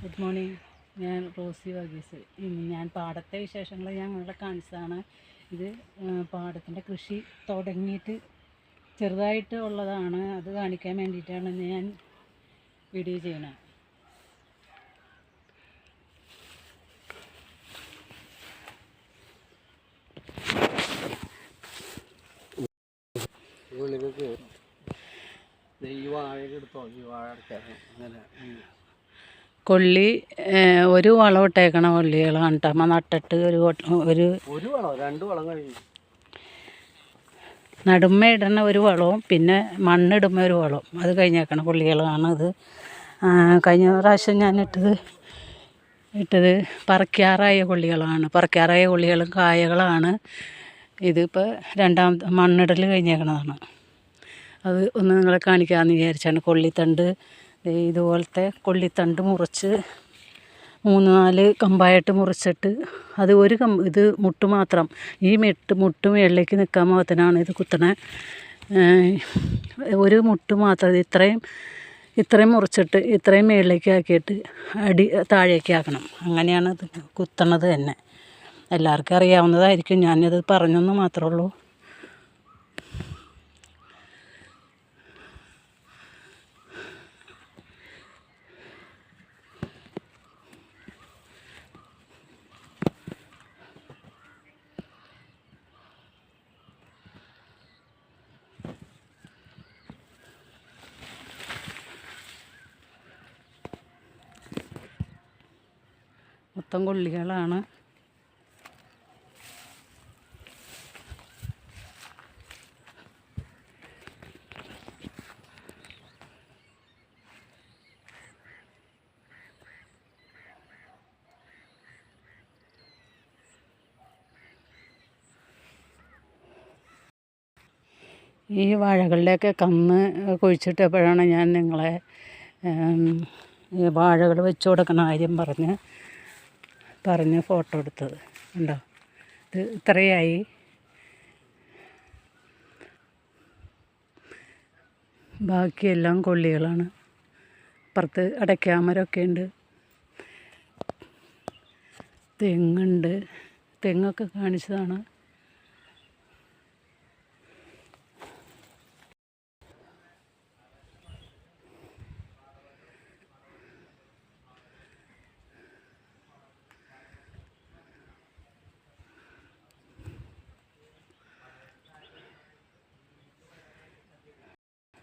Good morning ഞാൻ റോസി വർഗീസ്. ഞാൻ പാടത്തെ വിശേഷങ്ങൾ ഞങ്ങളുടെ കാണിച്ചതാണ്. ഇത് പാടത്തിന്റെ കൃഷി തുടങ്ങിയിട്ട് ചെറുതായിട്ട് ഉള്ളതാണ്. അത് കാണിക്കാൻ വേണ്ടിയിട്ടാണ് ഞാൻ വീഡിയോ ചെയ്യണത് ഈ വാഴ എടുത്തോ? ഈ വാഴ അടയ്ക്കാം അങ്ങനെ. കൊള്ളി ഒരു വളം ഇട്ടേക്കണ കൊള്ളികളാണ് കേട്ടോ അമ്മ നട്ടിട്ട് ഒരു ഒരു നടുമ്മ ഇടുന്ന ഒരു വളവും പിന്നെ മണ്ണിടുമ്പോൾ ഒരു വളവും. അത് കഴിഞ്ഞേക്കണ കൊള്ളികളാണ് ഇത്. ആ, കഴിഞ്ഞ പ്രാവശ്യം ഞാൻ ഇട്ടത് ഇട്ടത് പറക്കാറായ കൊള്ളികളാണ്. പറക്കാറായ കൊള്ളികളും കായകളാണ്. ഇതിപ്പോൾ രണ്ടാമത്തെ മണ്ണിടൽ കഴിഞ്ഞേക്കണതാണ്. അത് ഒന്ന് നിങ്ങളെ കാണിക്കാമെന്ന് വിചാരിച്ചാണ്. കൊള്ളിത്തണ്ട് ഇതുപോലത്തെ കൊള്ളിത്തണ്ട് മുറിച്ച് മൂന്ന് നാല് കമ്പായിട്ട് മുറിച്ചിട്ട് അത് ഒരു കം ഇത് മുട്ട് മാത്രം. ഈ മെട്ട് മുട്ട് മേളിലേക്ക് നിൽക്കാൻ പാകത്തിനാണ് ഇത് കുത്തണേ. ഒരു മുട്ട് മാത്രം ഇത് ഇത്രയും ഇത്രയും മുറിച്ചിട്ട് ഇത്രയും മേളിലേക്ക് ആക്കിയിട്ട് അടി താഴേക്ക് ആക്കണം. അങ്ങനെയാണ് ഇത് കുത്തണത് തന്നെ. എല്ലാവർക്കും അറിയാവുന്നതായിരിക്കും. ഞാനിത് പറഞ്ഞെന്ന് മാത്രമേ ഉള്ളൂ. മൊത്തം കൊള്ളികളാണ്. ഈ വാഴകളിലേക്ക് കന്ന് കുഴിച്ചിട്ടപ്പോഴാണ് ഞാൻ നിങ്ങളെ വാഴകൾ വെച്ച് കൊടുക്കുന്ന കാര്യം പറഞ്ഞ് പറഞ്ഞ് ഫോട്ടോ എടുത്തത്. ഉണ്ടോ ഇത് ഇത്രയായി. ബാക്കിയെല്ലാം കൊള്ളികളാണ്. അപ്പുറത്ത് അടയ്ക്കാമരമൊക്കെ ഉണ്ട്. തെങ്ങുണ്ട്. തെങ്ങൊക്കെ കാണിച്ചതാണ്.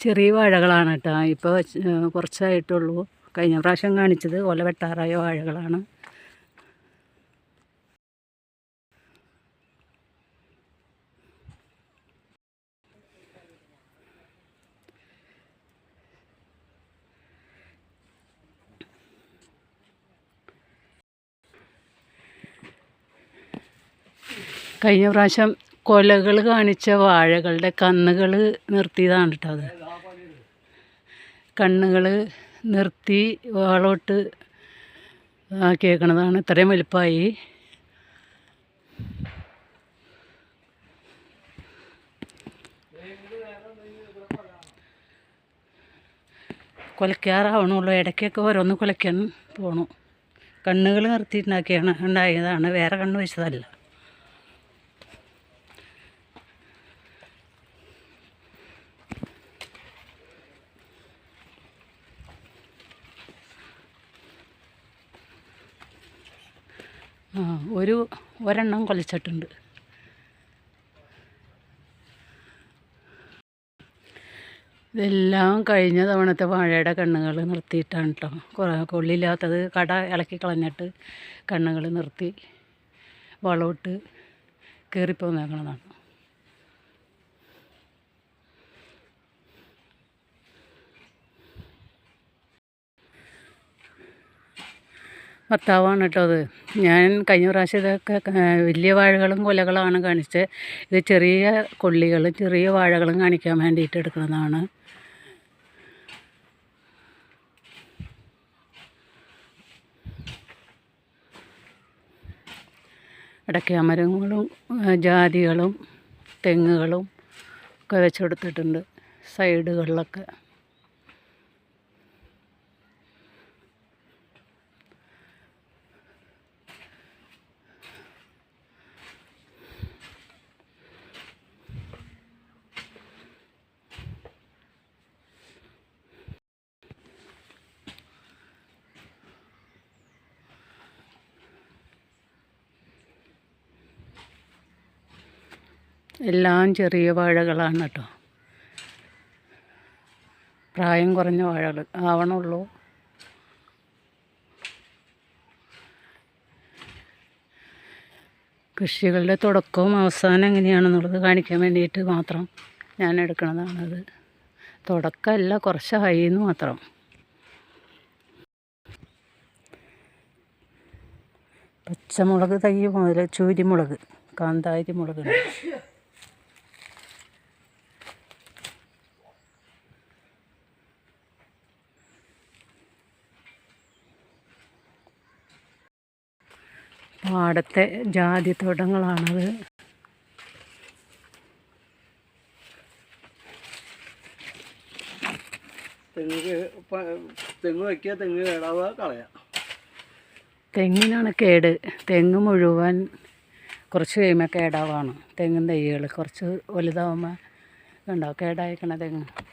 ചെറിയ വാഴകളാണ് കേട്ടോ. ഇപ്പോൾ കുറച്ചായിട്ടുള്ളൂ. കഴിഞ്ഞ പ്രാവശ്യം കാണിച്ചത് ഒല വെട്ടാറായ വാഴകളാണ്. കഴിഞ്ഞ പ്രാവശ്യം കൊലകൾ കാണിച്ച വാഴകളുടെ കന്നുകൾ നിർത്തിയതാണ് കേട്ടോ അത്. കണ്ണുകൾ നിർത്തി വാളോട്ട് കേൾക്കണതാണ് ഇത്രയും വലുപ്പമായി. കുലയ്ക്കാറാവണുള്ളൂ ഇടയ്ക്കൊക്കെ ഓരോന്ന് കുലയ്ക്കാൻ പോണു. കണ്ണുകൾ നിർത്തിയിട്ടുണ്ടാക്കിയാണ് ഉണ്ടായതാണ്. വേറെ കണ്ണ് വെച്ചതല്ല ആ ഒരു ഒരെണ്ണം കൊലച്ചിട്ടുണ്ട്. ഇതെല്ലാം കഴിഞ്ഞ തവണത്തെ വാഴയുടെ കണ്ണുകൾ നിർത്തിയിട്ടാണ് കേട്ടോ കൊള്ളില്ലാത്തത് കട ഇളക്കി കളഞ്ഞിട്ട് കണ്ണുകൾ നിർത്തി വളമിട്ട് കയറിപ്പോന്നേക്കണതാണ് ഭർത്താവാണ് കേട്ടോ അത്. ഞാൻ കഴിഞ്ഞ പ്രാവശ്യം ഇതൊക്കെ വലിയ വാഴകളും കൊലകളാണ് കാണിച്ചത്. ഇത് ചെറിയ കൊള്ളികളും ചെറിയ വാഴകളും കാണിക്കാൻ വേണ്ടിയിട്ട് എടുക്കുന്നതാണ്. ഇടയ്ക്ക് അമരങ്ങളും ജാതികളും തെങ്ങുകളും ഒക്കെ വെച്ചെടുത്തിട്ടുണ്ട് സൈഡുകളിലൊക്കെ. എല്ലാം ചെറിയ വാഴകളാണ് കേട്ടോ. പ്രായം കുറഞ്ഞ വാഴകൾ ആവണുള്ളൂ. കൃഷികളുടെ തുടക്കവും അവസാനം എങ്ങനെയാണെന്നുള്ളത് കാണിക്കാൻ വേണ്ടിയിട്ട് മാത്രം ഞാൻ എടുക്കുന്നതാണത് തുടക്കമല്ല കുറച്ച് ഹൈന്ന് മാത്രം. പച്ചമുളക് തൈ മുതൽ ചൂരിമുളക് കാന്താരി മുളകുണ്ട് പാടത്തെ ജാതിത്തോട്ടങ്ങളാണത് തെങ്ങ് കേ- പ- തെങ്ങ് വയ്ക്കുക തെങ്ങ് കേടാവുക കളയാം. തെങ്ങിനാണ് കേട്. തെങ്ങ് മുഴുവൻ കുറച്ച് കഴിയുമ്പോൾ കേടാവാണ്. തെങ്ങും തൈകൾ കുറച്ച് വലുതാവുമ്പോൾ ഉണ്ടാവും കേടായിക്കണ തെങ്ങ്.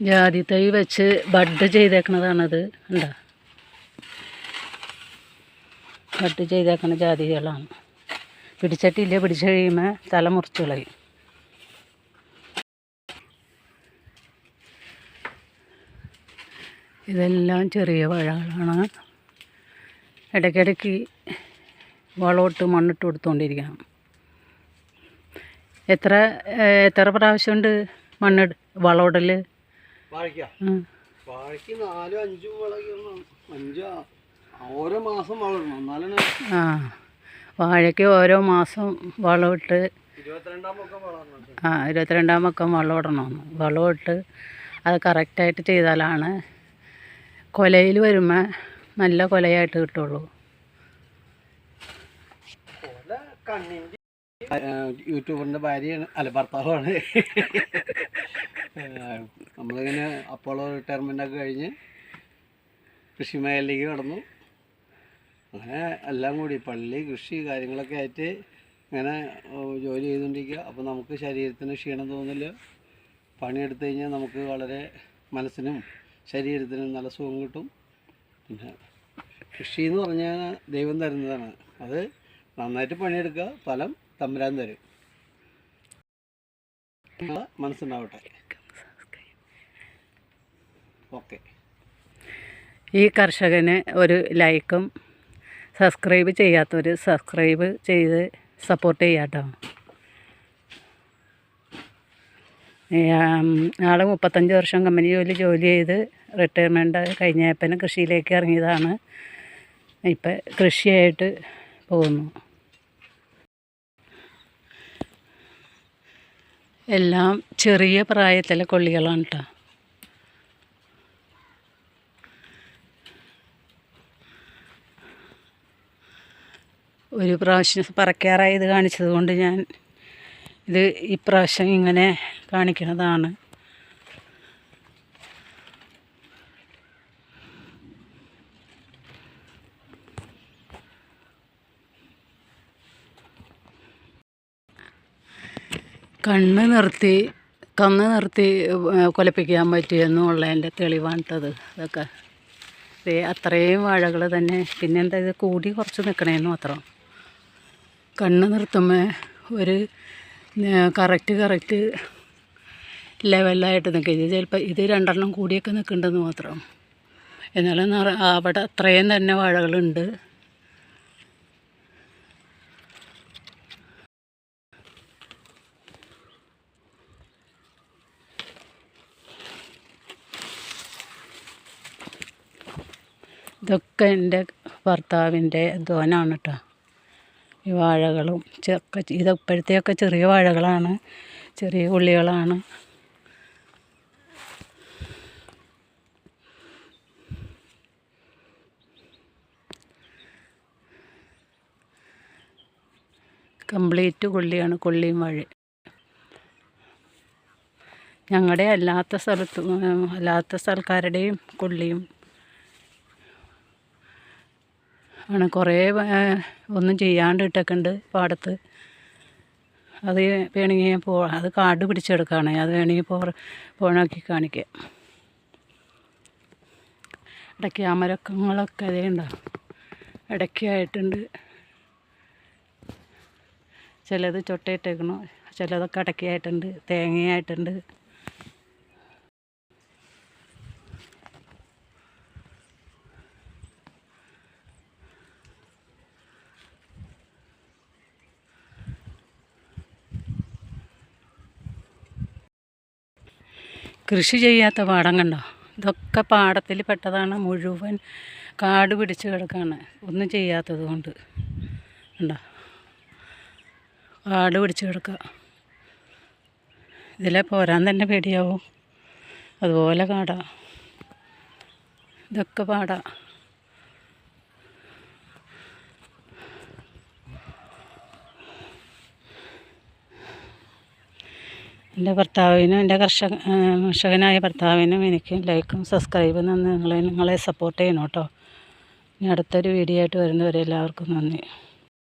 ജാതി തൈ വെച്ച് ബഡ് ചെയ്തേക്കണതാണത്. ഉണ്ടോ ബഡ് ചെയ്തേക്കണ ജാതികളാണ്. പിടിച്ചിട്ടില്ല പിടിച്ച് കഴിയുമ്പോൾ തല മുറിച്ച് കളയും. ഇതെല്ലാം ചെറിയ വാഴകളാണ്. ഇടയ്ക്കിടയ്ക്ക് വളമിട്ട് മണ്ണിട്ട് കൊടുത്തുകൊണ്ടിരിക്കണം എത്ര എത്ര പ്രാവശ്യമുണ്ട് മണ്ണിട് വളമിടൽ വാഴയ്ക്ക വാഴയ്ക്ക് നാലും അഞ്ചും വിളകൊന്നും അഞ്ചോ ഓരോ മാസം വളരണം. എന്നാലാണ് ആ വാഴയ്ക്ക് ഓരോ മാസം വളമിട്ട് ആ ഇരുപത്തിരണ്ടാം പക്കം വളമിടണമെന്ന് വളമിട്ട് അത് കറക്റ്റായിട്ട് ചെയ്താലാണ് കൊലയിൽ വരുമ്പോൾ നല്ല കൊലയായിട്ട് കിട്ടുള്ളൂ. കണ്ണിന്റെ യൂട്യൂബറിന്റെ ഭാര്യയാണ്. അല്ല ഭർത്താവാണ്. നമ്മളിങ്ങനെ അപ്പോളോ റിട്ടയർമെന്റ് ഒക്കെ കഴിഞ്ഞ് കൃഷി മേഖലയിലേക്ക് കടന്നു. അങ്ങനെ എല്ലാം കൂടി പള്ളി കൃഷി കാര്യങ്ങളൊക്കെ ആയിട്ട് ഇങ്ങനെ ജോലി ചെയ്തുകൊണ്ടിരിക്കുക. അപ്പോൾ നമുക്ക് ശരീരത്തിന് ക്ഷീണം തോന്നില്ല. പണിയെടുത്തു കഴിഞ്ഞാൽ നമുക്ക് വളരെ മനസ്സിനും ശരീരത്തിനും നല്ല സുഖം കിട്ടും. പിന്നെ കൃഷി എന്ന് പറഞ്ഞാൽ ദൈവം തരുന്നതാണ്. അത് നന്നായിട്ട് പണിയെടുക്കുക. ഫലം തമ്പുരാൻ തരും മനസ്സുണ്ടാവട്ടെ. ഓക്കെ. ഈ കർഷകന് ഒരു ലൈക്കും സബ്സ്ക്രൈബ് ചെയ്യാത്തവർ സബ്സ്ക്രൈബ് ചെയ്ത് സപ്പോർട്ട് ചെയ്യാട്ടോ. കേട്ടോ ആൾ മുപ്പത്തഞ്ച് വർഷം കമ്പനി ജോലി ജോലി ചെയ്ത് റിട്ടയർമെന്റ് കഴിഞ്ഞപ്പനെ കൃഷിയിലേക്ക് ഇറങ്ങിയതാണ്. ഇപ്പം കൃഷിയായിട്ട് പോകുന്നു. എല്ലാം ചെറിയ പ്രായത്തിലെ കൊള്ളികളാണ് കേട്ടോ ഒരു പ്രാവശ്യം പറക്കാറായത് കാണിച്ചത് കൊണ്ട് ഞാൻ ഇത് ഇപ്രാവശ്യം ഇങ്ങനെ കാണിക്കുന്നതാണ് കണ്ണ് നിർത്തി കണ്ണ് നിർത്തി കൊലപ്പിക്കാൻ പറ്റിയെന്നുള്ളതിന്റെ തെളിവാണിട്ടത്. ഇതൊക്കെ അത്രയും വാഴകൾ തന്നെ. പിന്നെ എന്താ ഇത് കൂടി കുറച്ച് നിൽക്കണേന്ന് മാത്രം. കണ്ണ് നിർത്തുമ്പോൾ ഒരു കറക്റ്റ് കറക്റ്റ് ലെവലായിട്ട് നിൽക്കുക ഇത് ചിലപ്പോൾ ഇത് രണ്ടെണ്ണം കൂടിയൊക്കെ നിൽക്കുന്നുണ്ടെന്ന് മാത്രം. എന്നാലും അവിടെ അത്രയും തന്നെ വാഴകളുണ്ട്. ഇതൊക്കെ എന്റെ ഭർത്താവിന്റെ അധ്വാനമാണ് കേട്ടോ ഈ വാഴകളും ചക്ക ഇത് ഇപ്പോഴത്തെയൊക്കെ ചെറിയ വാഴകളാണ് ചെറിയ ഉള്ളികളാണ്. കംപ്ലീറ്റ് കൊള്ളിയാണ് കൊള്ളിയും വാഴ. ഞങ്ങളുടെ അല്ലാത്ത സ്ഥലത്ത് അല്ലാത്ത സ്ഥലക്കാരുടെയും കൊള്ളിയും ആണ്. കുറേ ഒന്നും ചെയ്യാണ്ട് ഇട്ടൊക്കെയുണ്ട് പാടത്ത്. അത് വേണമെങ്കിൽ പോ അത് കാട് പിടിച്ചെടുക്കുകയാണ് അത് വേണമെങ്കിൽ പോ പോണാക്കി കാണിക്കാം. ഇടയ്ക്ക് അമരക്കങ്ങളൊക്കെ അതേ ഉണ്ടാവും ഇടയ്ക്കായിട്ടുണ്ട്. ചിലത് ചൊട്ടയിട്ടേക്കണു. ചിലതൊക്കെ ഇടയ്ക്കായിട്ടുണ്ട്. തേങ്ങയായിട്ടുണ്ട്. കൃഷി ചെയ്യാത്ത പാടം കണ്ടോ? ഇതൊക്കെ പാടത്തിൽ പെട്ടതാണ് മുഴുവൻ കാട് പിടിച്ച് കിടക്കാണ്. ഒന്നും ചെയ്യാത്തത് കൊണ്ട്. ഉണ്ടോ കാട് പിടിച്ച് കിടക്കുക ഇതിലെ പോരാൻ തന്നെ പേടിയാവും. അതുപോലെ കാടാ. ഇതൊക്കെ പാടാ. എന്റെ ഭർത്താവിനും എന്റെ കർഷക കർഷകനായ ഭർത്താവിനും എനിക്ക് ലൈക്കും സബ്സ്ക്രൈബും നിങ്ങളെ നിങ്ങളെ സപ്പോർട്ട് ചെയ്യണം കേട്ടോ. ഇനി അടുത്തൊരു വീഡിയോ ആയിട്ട് വരുന്നവരെ എല്ലാവർക്കും നന്ദി.